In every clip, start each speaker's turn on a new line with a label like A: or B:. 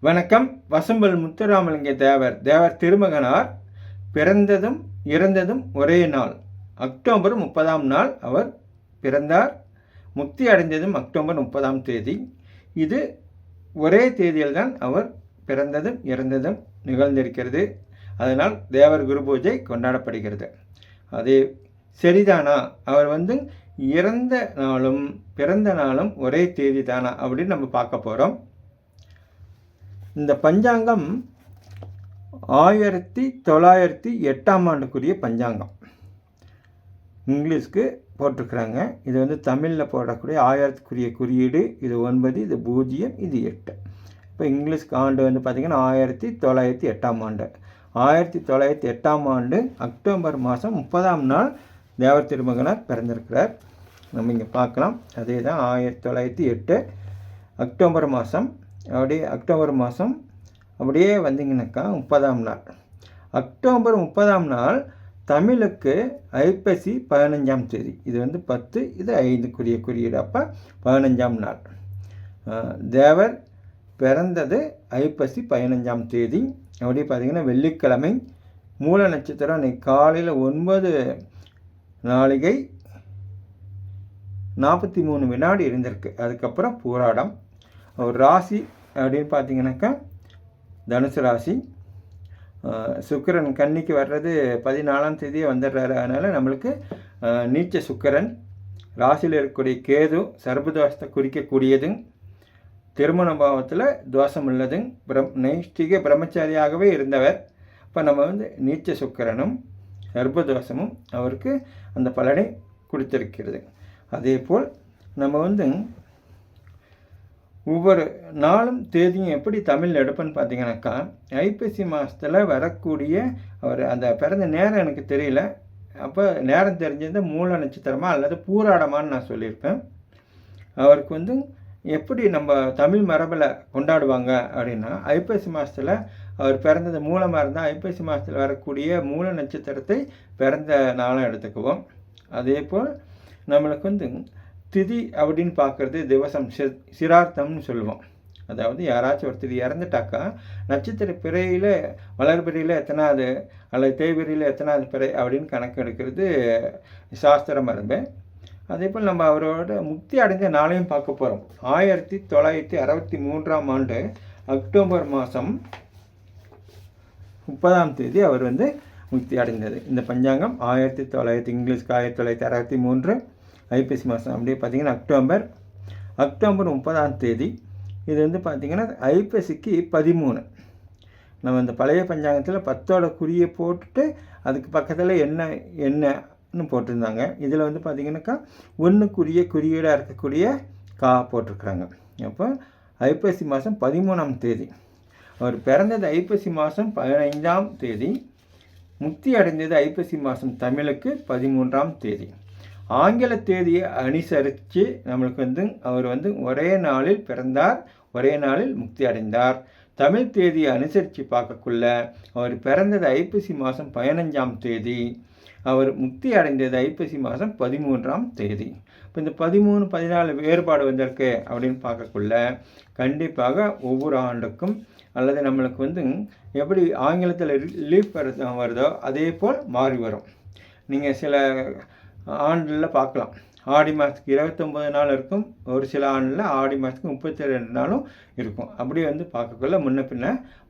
A: வணக்கம். வசம்பல் முத்துராமலிங்க தேவர் தேவர் திருமகனார். பிறந்ததும் இறந்ததும் ஒரே நாள். அக்டோபர் முப்பதாம் நாள் அவர் பிறந்தார். முக்தி அடைந்ததும் அக்டோபர் முப்பதாம் தேதி. இது ஒரே தேதியில்தான் அவர் பிறந்ததும் இறந்ததும் நிகழ்ந்திருக்கிறது. அதனால் தேவர் குரு பூஜை கொண்டாடப்படுகிறது. அது சரிதானா? அவர் வந்து இறந்த நாளும் பிறந்த நாளும் ஒரே தேதி தானா அப்படின்னு நம்ம பார்க்க போகிறோம் இந்த பஞ்சாங்கம் ஆயிரத்தி தொள்ளாயிரத்தி எட்டாம் ஆண்டுக்குரிய பஞ்சாங்கம். இங்கிலீஷ்க்கு போட்டிருக்கிறாங்க. இது வந்து தமிழில் போடக்கூடிய ஆயிரத்துக்குரிய குறியீடு. இது ஒன்பது இது பூஜ்ஜியம் இது எட்டு. இப்போ இங்கிலீஷ்க்கு ஆண்டு வந்து பார்த்திங்கன்னா ஆயிரத்தி தொள்ளாயிரத்தி எட்டாம் ஆண்டு. ஆயிரத்தி தொள்ளாயிரத்தி எட்டாம் ஆண்டு அக்டோபர் மாதம் முப்பதாம் நாள் தேவர் திருமகனார் பிறந்திருக்கிறார். நம்ம இங்கே பார்க்கலாம். அதே தான் ஆயிரத்தி தொள்ளாயிரத்தி எட்டு அக்டோபர் மாதம் அப்படியே அக்டோபர் மாதம் அப்படியே வந்தீங்கன்னாக்கா முப்பதாம் நாள். அக்டோபர் முப்பதாம் நாள் தமிழுக்கு ஐப்பசி பதினஞ்சாம் தேதி. இது வந்து பத்து இது ஐந்துக்குரிய குறியீடு. அப்போ பதினஞ்சாம் நாள். தேவர் பிறந்தது ஐப்பசி பதினஞ்சாம் தேதி. அப்படி பார்த்திங்கன்னா வெள்ளிக்கிழமை மூல நட்சத்திரம் இன்னைக்கு காலையில் ஒன்பது நாளிகை நாற்பத்தி மூணு வினாடி இருந்திருக்கு அதுக்கப்புறம் போராடம். ஒரு ராசி அப்படின்னு பார்த்தீங்கன்னாக்கா தனுசு ராசி. சுக்கரன் சுக்கிரன் கன்னிக்கு வர்றது பதினாலாம் தேதியே வந்துடுறாரு. அதனால் நம்மளுக்கு நீச்ச சுக்கரன் ராசியில் இருக்கக்கூடிய கேது சர்பதோஷத்தை குறிக்கக்கூடியது திருமண பாவத்தில் தோஷம் உள்ளதும் பிரம் நைஷ்டிக பிரம்மச்சாரியாகவே இருந்தவர். இப்போ நம்ம வந்து நீச்ச சுக்கரனும் சர்பதோஷமும் அவருக்கு அந்த பலனை கொடுத்திருக்கிறது. அதே போல் நம்ம வந்து ஒவ்வொரு நாளும் தேதியும் எப்படி தமிழில் எடுப்பேன்னு பார்த்தீங்கன்னாக்கா ஐப்பசி மாதத்தில் வரக்கூடிய அவர் அந்த பிறந்த நேரம் எனக்கு தெரியல. அப்போ நேரம் தெரிஞ்சது மூல நட்சத்திரமா அல்லது பூராடமான்னு நான் சொல்லியிருப்பேன். அவருக்கு வந்து எப்படி நம்ம தமிழ் மரபில் கொண்டாடுவாங்க அப்படின்னா ஐப்பசி மாதத்தில் அவர் பிறந்தது மூலமாக இருந்தால் ஐப்பசி மாதத்தில் வரக்கூடிய மூல நட்சத்திரத்தை பிறந்த நாளாக எடுத்துக்குவோம். அதே போல் நம்மளுக்கு வந்து திதி அப்படின்னு பார்க்குறது திவசம் சி சிரார்த்தம்னு சொல்லுவோம். அதாவது யாராச்சும் ஒருத்தர் இறந்துட்டாக்கா நட்சத்திர பிறையில் வளர்பிறையில் எத்தனாவது அல்லது தேய்பிறையில் எத்தனாவது பிறை அப்படின்னு கணக்கு எடுக்கிறது சாஸ்திர மரபு. அதே போல் நம்ம அவரோட முக்தி அடைஞ்ச நாளையும் பார்க்க போகிறோம் ஆயிரத்தி தொள்ளாயிரத்தி அறுபத்தி மூன்றாம் ஆண்டு அக்டோபர் மாதம் முப்பதாம் தேதி அவர் வந்து முக்தி அடைந்தது. இந்த பஞ்சாங்கம் ஆயிரத்தி தொள்ளாயிரத்தி இங்கிலீஷ்க்கு ஆயிரத்தி தொள்ளாயிரத்தி அறுபத்தி மூன்று ஐப்பசி மாதம். அப்படியே பார்த்தீங்கன்னா அக்டோபர் அக்டோபர் முப்பதாம் தேதி. இது வந்து பார்த்திங்கன்னா ஐப்பசிக்கு பதிமூணு. நம்ம இந்த பழைய பஞ்சாங்கத்தில் பத்தோட குறியை போட்டுட்டு அதுக்கு பக்கத்தில் என்ன என்னன்னு போட்டிருந்தாங்க. இதில் வந்து பார்த்திங்கனாக்கா ஒன்றுக்குரிய குறியீடாக இருக்கக்கூடிய கா போட்டிருக்கிறாங்க. அப்போ ஐப்பசி மாதம் பதிமூணாம் தேதி. அவர் பிறந்தது ஐப்பசி மாதம் பதினைந்தாம் தேதி. முக்தி அடைந்தது ஐப்பசி மாதம் தமிழுக்கு பதிமூன்றாம் தேதி. ஆங்கில தேதியை அனுசரித்து நம்மளுக்கு வந்து அவர் வந்து ஒரே நாளில் பிறந்தார் ஒரே நாளில் முக்தி அடைந்தார். தமிழ் தேதியை அனுசரித்து பார்க்கக்குள்ள அவர் பிறந்தது ஐப்பசி மாதம் பதினஞ்சாம் தேதி அவர் முக்தி அடைந்தது ஐப்பசி மாதம் பதிமூன்றாம் தேதி. இப்போ இந்த பதிமூணு பதினாலு வேறுபாடு வந்திருக்கு அப்படின்னு பார்க்கக்குள்ள கண்டிப்பாக ஒவ்வொரு ஆண்டுக்கும் அல்லது நம்மளுக்கு வந்து எப்படி ஆங்கிலத்தில் லீஃப் வருதோ வருதோ அதே போல் மாறி வரும். நீங்கள் சில ஆண்டில் பார்க்கலாம். ஆடி மாதத்துக்கு இருபத்தொம்பது நாள் இருக்கும். ஒரு சில ஆண்டில் ஆடி மாதத்துக்கு முப்பத்தி ரெண்டு நாளும் இருக்கும். அப்படி வந்து பார்க்கக்குள்ள முன்ன பின்ன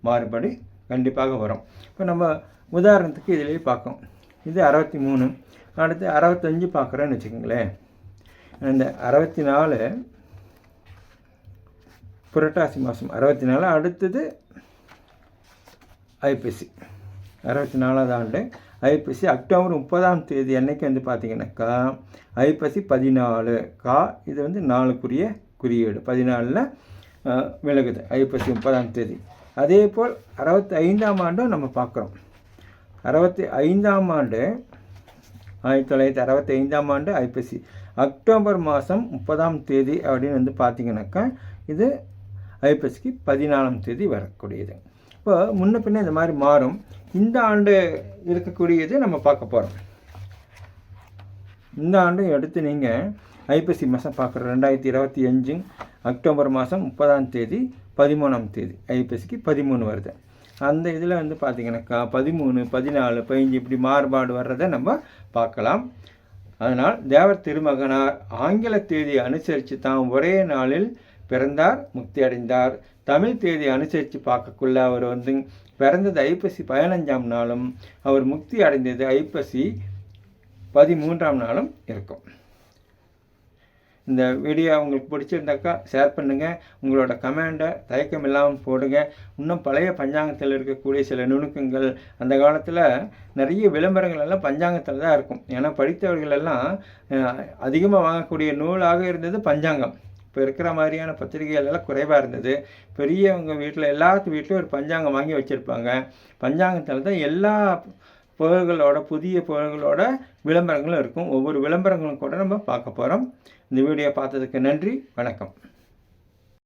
A: மாறுபடி கண்டிப்பாக வரும். இப்போ நம்ம உதாரணத்துக்கு இதிலேயே பார்க்கோம் இது அறுபத்தி மூணு அடுத்து அறுபத்தஞ்சு பார்க்குறேன்னு வச்சுக்கோங்களேன். இந்த அறுபத்தி நாலு புரட்டாசி மாதம் அறுபத்தி நாலு அடுத்தது ஐப்பசி. அறுபத்தி நாலாவது ஆண்டு ஐப்பசி அக்டோபர் முப்பதாம் தேதி அன்னைக்கு வந்து பார்த்தீங்கன்னாக்கா ஐப்பசி பதினாலு. கா இது வந்து நாலுக்குரிய குறியீடு. பதினாலில் விலகுது. ஐப்பசி முப்பதாம் தேதி. அதே போல் அறுபத்தி ஐந்தாம் ஆண்டும் நம்ம பார்க்குறோம். அறுபத்தி ஐந்தாம் ஆண்டு ஆயிரத்தி தொள்ளாயிரத்தி அறுபத்தி ஐந்தாம் ஆண்டு ஐப்பசி. அக்டோபர் மாதம் முப்பதாம் தேதி அப்படின்னு வந்து பார்த்தீங்கன்னாக்கா இது ஐப்பசிக்கு பதினாலாம் தேதி வரக்கூடியது. இப்போ முன்ன பின்ன இந்த மாதிரி மாறும். இந்த ஆண்டு இருக்கக்கூடியது நம்ம பார்க்க போகிறோம் இந்த ஆண்டு எடுத்து நீங்கள் ஐப்பசி மாதம் பார்க்குற ரெண்டாயிரத்தி இருபத்தி அஞ்சு அக்டோபர் மாதம் முப்பதாம் தேதி பதிமூணாம் தேதி ஐப்பசிக்கு பதிமூணு வருது. அந்த இதில் வந்து பார்த்திங்கனாக்கா பதிமூணு பதினாலு பதிஞ்சு இப்படி மாறுபாடு வர்றதை நம்ம பார்க்கலாம். அதனால் தேவர் திருமகனார் ஆங்கில தேதியை அனுசரித்து தான் ஒரே நாளில் பிறந்தார் முக்தி அடைந்தார். தமிழ் தேதி அனுசரித்து பார்க்கக்குள்ள அவர் வந்து பிறந்தது ஐப்பசி பதினஞ்சாம் நாளும் அவர் முக்தி அடைந்தது ஐப்பசி பதிமூன்றாம் நாளும் இருக்கும். இந்த வீடியோ உங்களுக்கு பிடிச்சிருந்தாக்கா ஷேர் பண்ணுங்கள் உங்களோட கமெண்டை தயக்கம் இல்லாமல் போடுங்க. இன்னும் பழைய பஞ்சாங்கத்தில் இருக்கக்கூடிய சில நுணுக்கங்கள் அந்த காலத்தில் நிறைய விளம்பரங்கள் எல்லாம் பஞ்சாங்கத்தில் தான் இருக்கும். ஏன்னா படித்தவர்கள் எல்லாம் அதிகமாக வாங்கக்கூடிய நூலாக இருந்தது பஞ்சாங்கம். இப்போ இருக்கிற மாதிரியான பத்திரிகைகள் எல்லாம் குறைவாக இருந்தது. பெரியவங்க வீட்டில் எல்லாத்து வீட்லேயும் ஒரு பஞ்சாங்கம் வாங்கி வச்சுருப்பாங்க. பஞ்சாங்கத்தில் தான் எல்லா புகழ்களோட புதிய புகழ்களோட விளம்பரங்களும் இருக்கும். ஒவ்வொரு விளம்பரங்களும் கூட நம்ம பார்க்க போகிறோம் இந்த வீடியோ பார்த்ததுக்கு நன்றி. வணக்கம்.